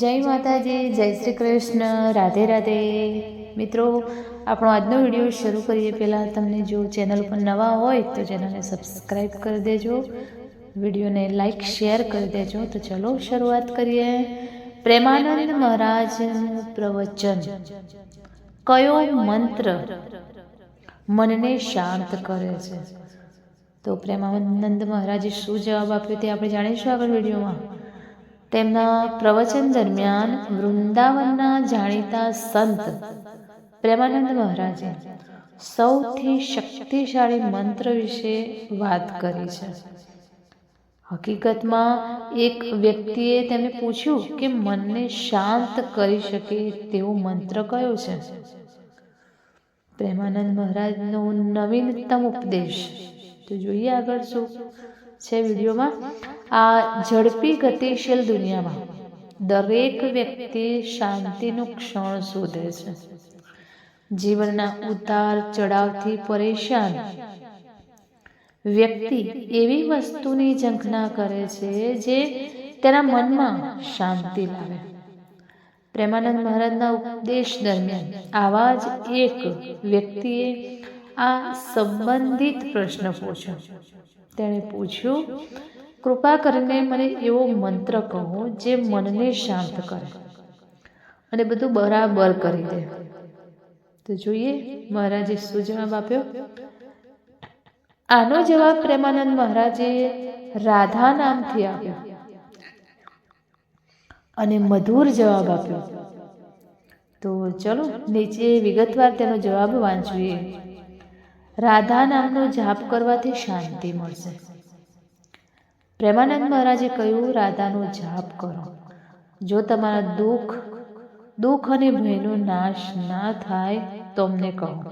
જય માતાજી, જય શ્રી કૃષ્ણ રાધે રાધે. મિત્રો, આપણો આજનો વીડિયો શરૂ કરીએ પહેલાં. તમને જો ચેનલ પર નવા હોય તો ચેનલને સબસ્ક્રાઈબ કરી દેજો. વિડીયોને લાઈક શેર કરી દેજો. તો ચલો શરૂઆત કરીએ. પ્રેમાનંદ મહારાજનું પ્રવચન. કયો મંત્ર મનને શાંત કરે છે? તો પ્રેમાનંદ મહારાજે શું જવાબ આપ્યો તે આપણે જાણીશું આગળ વિડીયોમાં. તેમના પ્રવચન દરમિયાન વૃંદાવનના જાણીતા સંત પ્રેમાનંદ મહારાજે સૌથી શક્તિશાળી મંત્ર વિશે વાત કરી છે. હકીકતમાં એક વ્યક્તિએ તેમને પૂછ્યું કે મનને શાંત કરી શકે તેવો મંત્ર કયો છે? પ્રેમાનંદ મહારાજનો નવીનતમ ઉપદેશ. તો જોઈએ આગળ શું? છે વિડીયોમાં, આ ઝડપી ગતિશીલ દુનિયામાં દરેક વ્યક્તિ શાંતિનું ક્ષણ શોધે છે. જીવનના ઉતાર ચઢાવથી પરેશાન વ્યક્તિ એવી વસ્તુની ઝંખના કરે છે જે તેના મનમાં શાંતિ લાવે. પ્રેમાનંદ મહારાજના ઉપદેશ દરમિયાન આવા જ એક વ્યક્તિએ આ સંબંધિત પ્રશ્ન પૂછ્યો. તેણે પૂછ્યું, કૃપા કરીને મને એવો મંત્ર કહો જે મનને શાંત કરે અને બધું બરાબર કરી દે. તો જોઈએ, મહારાજે શું જવાબ આપ્યો? આનો જવાબ પ્રેમાનંદ મહારાજે રાધા નામથી આપ્યો અને મધુર જવાબ આપ્યો. તો ચલો, નીચે વિગતવાર તેનો જવાબ વાંચીએ. રાધા નામનો જાપ કરવાથી શાંતિ મળશે. પ્રેમાનંદ મહારાજે કહ્યું, રાધાનો જાપ કરો. જો તમારા દુઃખ દુઃખ અને ભયનો નાશ ના થાય, તો અમને કહો.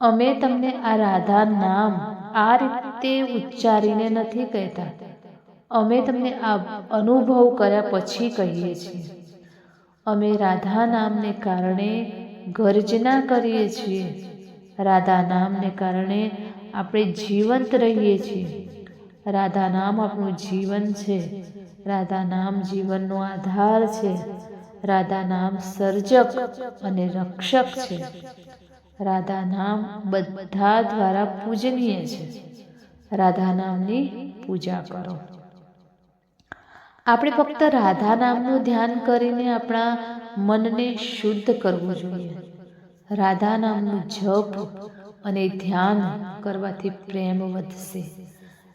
અમે તમને આ રાધા નામ આ રીતે ઉચ્ચારીને નથી કહેતા. અમે તમને આ અનુભવ કર્યા પછી કહીએ છીએ. અમે રાધા નામને કારણે ગર્જના કરીએ છીએ. રાધા નામને કારણે આપણે જીવંત રહીએ છીએ. રાધા નામ આપણું જીવન છે. રાધા નામ જીવનનો આધાર છે. રાધા નામ સર્જક અને રક્ષક છે. રાધા નામ બધા દ્વારા પૂજનીય છે. રાધા નામની પૂજા કરો. આપણે ફક્ત રાધા નામનું ધ્યાન કરીને આપણા મનને શુદ્ધ કરવું જોઈએ. રાધા નામનું જપ અને ધ્યાન કરવાથી પ્રેમ વધશે.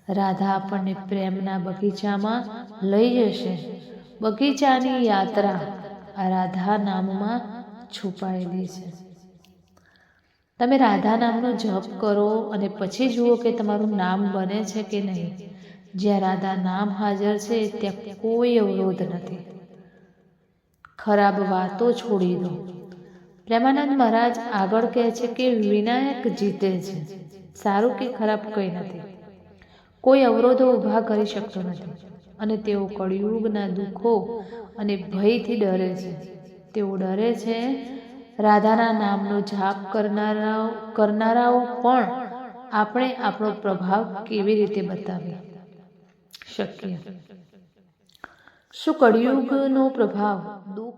રાધા આપણને પ્રેમના બગીચામાં લઈ જશે. બગીચાની યાત્રા આ રાધા નામમાં છુપાયેલી છે. તમે રાધા નામનો જપ કરો અને પછી જુઓ કે તમારું નામ બને છે કે નહીં. જ્યાં રાધા નામ હાજર છે, ત્યાં કોઈ અવરોધ નથી. ખરાબ વાતો છોડી દો. પ્રેમાનંદ મહારાજ આગળ કહે છે કે વિનાયક જીતે છે. સારું કે ખરાબ કંઈ નથી. કોઈ અવરોધો ઊભા કરી શકતો નથી અને તેઓ કળિયુગના દુઃખો અને ભયથી ડરે છે. તેઓ ડરે છે રાધાના નામનો જાપ કરનારાઓ કરનારાઓ પણ આપણે આપણો પ્રભાવ કેવી રીતે બતાવીએ? શકીએ શું કળિયુગનો પ્રભાવ દુઃખ